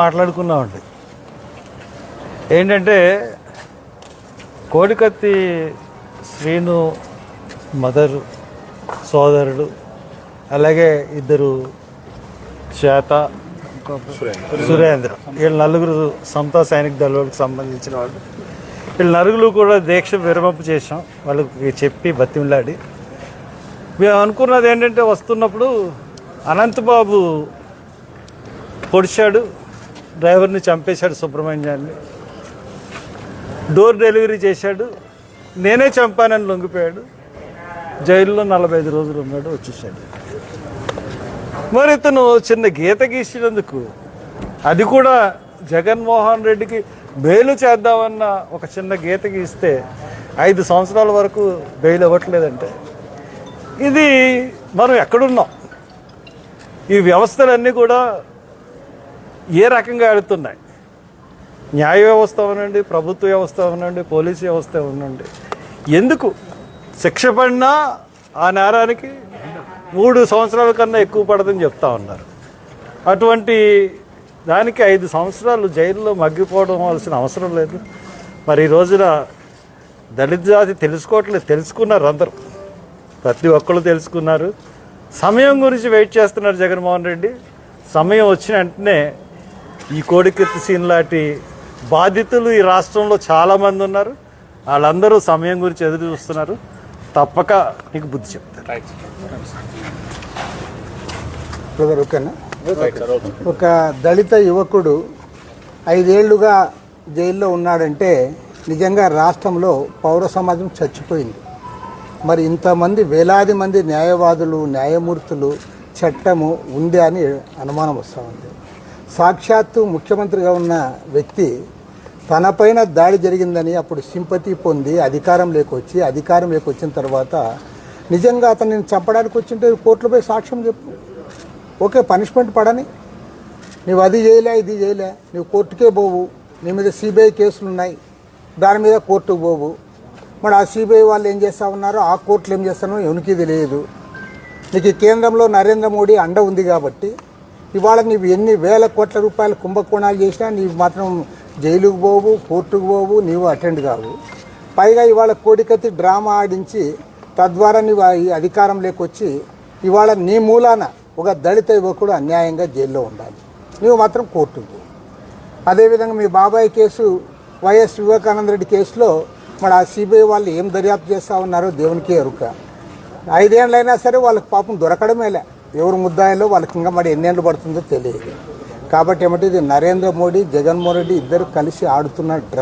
మాట్లాడుకున్నామండి. ఏంటంటే కోడికత్తి శ్రీను మదరు సోదరుడు అలాగే ఇద్దరు చేత సురేంద్ర. వీళ్ళ నలుగురు సమతా సైనిక దళాలకు సంబంధించిన వాళ్ళు. వీళ్ళ నలుగురు కూడా దీక్ష విరమింపు చేసాం వాళ్ళకి చెప్పి బతిమిలాడి. మేము అనుకున్నది ఏంటంటే వస్తున్నప్పుడు అనంతబాబు పొడిచాడు. డ్రైవర్ని చంపేశాడు సుబ్రహ్మణ్యాన్ని డోర్ డెలివరీ చేశాడు. నేనే చంపానని లొంగిపోయాడు. జైల్లో నలభై ఐదు రోజులు ఉన్నాడు వచ్చేసాడు. మరి ఇతను చిన్న గీత గీసినందుకు అది కూడా జగన్మోహన్ రెడ్డికి బెయిల్ చేద్దామన్న ఒక చిన్న గీత గీస్తే ఐదు సంవత్సరాల వరకు బెయిల్ ఇవ్వట్లేదంటే ఇది మనం ఎక్కడున్నాం? ఈ వ్యవస్థలన్నీ కూడా ఏ రకంగా ఆడుతున్నాయి? న్యాయ వ్యవస్థ అవనండి ప్రభుత్వ వ్యవస్థ అవనండి పోలీసు వ్యవస్థ ఉండండి ఎందుకు? శిక్ష పడినా ఆ నేరానికి మూడు సంవత్సరాల కన్నా ఎక్కువ పడదని చెప్తా ఉన్నారు. అటువంటి దానికి ఐదు సంవత్సరాలు జైల్లో మగ్గిపోవడం వలసిన అవసరం లేదు. మరి ఈ రోజున దళిత జాతి తెలుసుకోవట్లేదు తెలుసుకున్నారు అందరూ. ప్రతి ఒక్కరు తెలుసుకున్నారు. సమయం గురించి వెయిట్ చేస్తున్నారు జగన్మోహన్ రెడ్డి. సమయం వచ్చిన వెంటనే ఈ కోడికెత్తి సీన్ లాంటి బాధితులు ఈ రాష్ట్రంలో చాలామంది ఉన్నారు. వాళ్ళందరూ సమయం గురించి ఎదురు చూస్తున్నారు. తప్పక నీకు బుద్ధి చెప్తారు బ్రదర్ ఓకేనా ఒక దళిత యువకుడు ఐదేళ్ళుగా జైల్లో ఉన్నాడంటే నిజంగా రాష్ట్రంలో పౌర సమాజం చచ్చిపోయింది. మరి ఇంతమంది వేలాది మంది న్యాయవాదులు న్యాయమూర్తులు చట్టము ఉంది అని అనుమానం వస్తూ ఉంది. సాక్షాత్తు ముఖ్యమంత్రిగా ఉన్న వ్యక్తి తనపైన దాడి జరిగిందని అప్పుడు సింపతి పొంది అధికారం లేకొచ్చి అధికారం లేకొచ్చిన తర్వాత నిజంగా అతను నేను చంపడానికి వచ్చింటే కోర్టులో పోయి సాక్ష్యం చెప్పు. ఓకే పనిష్మెంట్ పడని. నువ్వు అది చేయలే ఇది చేయలే. నువ్వు కోర్టుకే పోవు. నీ మీద సిబిఐ కేసులు ఉన్నాయి. దాని మీద కోర్టుకు పోవు. మరి ఆ సిబిఐ వాళ్ళు ఏం చేస్తా ఉన్నారో? ఆ కోర్టులు ఏం చేస్తానో ఎవరికి తెలియదు. నీకు కేంద్రంలో నరేంద్ర మోడీ అండ ఉంది కాబట్టి ఇవాళ నీవు ఎన్ని వేల కోట్ల రూపాయల కుంభకోణాలు చేసినా నీవు మాత్రం జైలుకు పోవు కోర్టుకు పోవు నీవు అటెండ్ కావు. పైగా ఇవాళ కోడికత్తి డ్రామా ఆడించి తద్వారా నీవు ఈ అధికారం లేకొచ్చి ఇవాళ నీ మూలాన ఒక దళిత యువకుడు అన్యాయంగా జైల్లో ఉండాలి. నువ్వు మాత్రం కోర్టుకు అదేవిధంగా మీ బాబాయ్ కేసు వైఎస్ వివేకానంద రెడ్డి కేసులో మరి ఆ సిబిఐ వాళ్ళు ఏం దర్యాప్తు చేస్తూ ఉన్నారో దేవునికే ఎరుక ఐదేళ్ళైనా సరే వాళ్ళకి పాపం దొరకడమేలే ఎవరు ముద్దాయిలో వాళ్ళకి ఇంకా మరి ఎన్నేళ్ళు పడుతుందో తెలియదు. కాబట్టి ఏమంటే ఇది నరేంద్ర మోడీ జగన్మోహన్ రెడ్డి ఇద్దరు కలిసి ఆడుతున్న డ్రామా